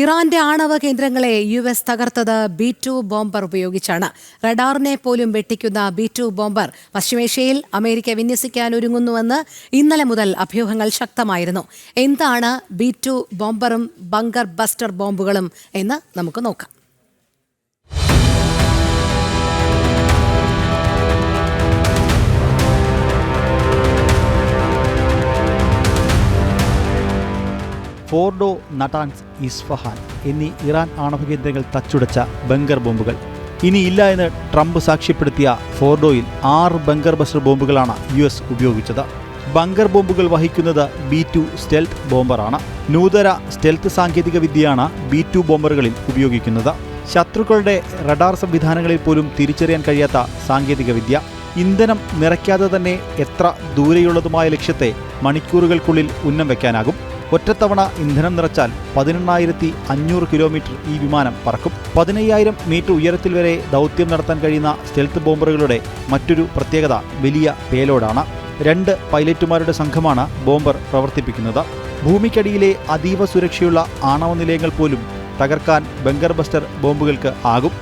ഇറാന്റെ ആണവ കേന്ദ്രങ്ങളെ യു എസ് തകർത്തത് ബി ടു ബോംബർ ഉപയോഗിച്ചാണ്. റഡാറിനെ പോലും വെട്ടിക്കുന്ന ബി ടു ബോംബർ പശ്ചിമേഷ്യയിൽ അമേരിക്ക വിന്യസിക്കാൻ ഒരുങ്ങുന്നുവെന്ന് ഇന്നലെ മുതൽ അഭ്യൂഹങ്ങൾ ശക്തമായിരുന്നു. എന്താണ് ബി ടു ബോംബറും ബങ്കർ ബസ്റ്റർ ബോംബുകളും എന്ന് നമുക്ക് നോക്കാം. ഫോർഡോ നടാൻസ് ഇസ്ഫഹാൻ എന്നീ ഇറാൻ ആണവ കേന്ദ്രങ്ങൾ തച്ചുടച്ച ബങ്കർ ബോംബുകൾ. ഇനിയില്ല എന്ന് ട്രംപ് സാക്ഷ്യപ്പെടുത്തിയ ഫോർഡോയിൽ ആറ് ബങ്കർ ബസ്റ്റർ ബോംബുകളാണ് യു എസ് ഉപയോഗിച്ചത്. ബങ്കർ ബോംബുകൾ വഹിക്കുന്നത് ബി ടു സ്റ്റെൽത്ത് ബോംബറാണ്. നൂതന സ്റ്റെൽത്ത് സാങ്കേതിക വിദ്യയാണ് ബി ടു ബോംബറുകളിൽ ഉപയോഗിക്കുന്നത്. ശത്രുക്കളുടെ റഡാർ സംവിധാനങ്ങളിൽ പോലും തിരിച്ചറിയാൻ കഴിയാത്ത സാങ്കേതിക വിദ്യ. ഇന്ധനം നിറയ്ക്കാതെ തന്നെ എത്ര ദൂരെയുള്ളതുമായ ലക്ഷ്യത്തെ മണിക്കൂറുകൾക്കുള്ളിൽ ഉന്നം വയ്ക്കാനാകും ഒറ്റത്തവണ ഇന്ധനം നിറച്ചാൽ പതിനെണ്ണായിരത്തി അഞ്ഞൂറ് കിലോമീറ്റർ ഈ വിമാനം പറക്കും. പതിനയ്യായിരം മീറ്റർ ഉയരത്തിൽ വരെ ദൗത്യം നടത്താൻ കഴിയുന്ന സ്റ്റെൽത്ത് ബോംബറുകളുടെ മറ്റൊരു പ്രത്യേകത വലിയ പേലോഡാണ് രണ്ട് പൈലറ്റുമാരുടെ സംഘമാണ് ബോംബർ പ്രവർത്തിപ്പിക്കുന്നത്. ഭൂമിക്കടിയിലെ അതീവ സുരക്ഷയുള്ള ആണവ നിലയങ്ങൾ പോലും തകർക്കാൻ ബങ്കർ ബസ്റ്റർ ബോംബുകൾക്ക് ആകും.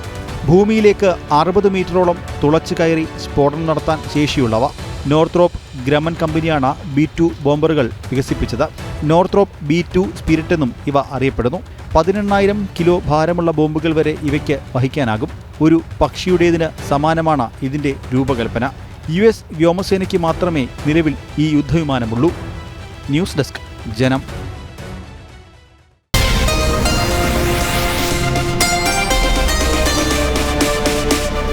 ഭൂമിയിലേക്ക് അറുപത് മീറ്ററോളം തുളച്ചു കയറി സ്ഫോടനം നടത്താൻ ശേഷിയുള്ളവ. നോർത്രോപ്പ് ഗ്രമൻ കമ്പനിയാണ് ബി ടു ബോംബറുകൾ വികസിപ്പിച്ചത്. നോർത്രോപ്പ് ബി ടു സ്പിരിറ്റ് എന്നും ഇവ അറിയപ്പെടുന്നു. പതിനെണ്ണായിരം കിലോ ഭാരമുള്ള ബോംബുകൾ വരെ ഇവയ്ക്ക് വഹിക്കാനാകും. ഒരു പക്ഷിയുടേതിന് സമാനമാണ് ഇതിന്റെ രൂപകൽപ്പന. യു എസ് വ്യോമസേനയ്ക്ക് മാത്രമേ നിലവിൽ ഈ യുദ്ധവിമാനമുള്ളൂ. ന്യൂസ് ഡെസ്ക് ജനം.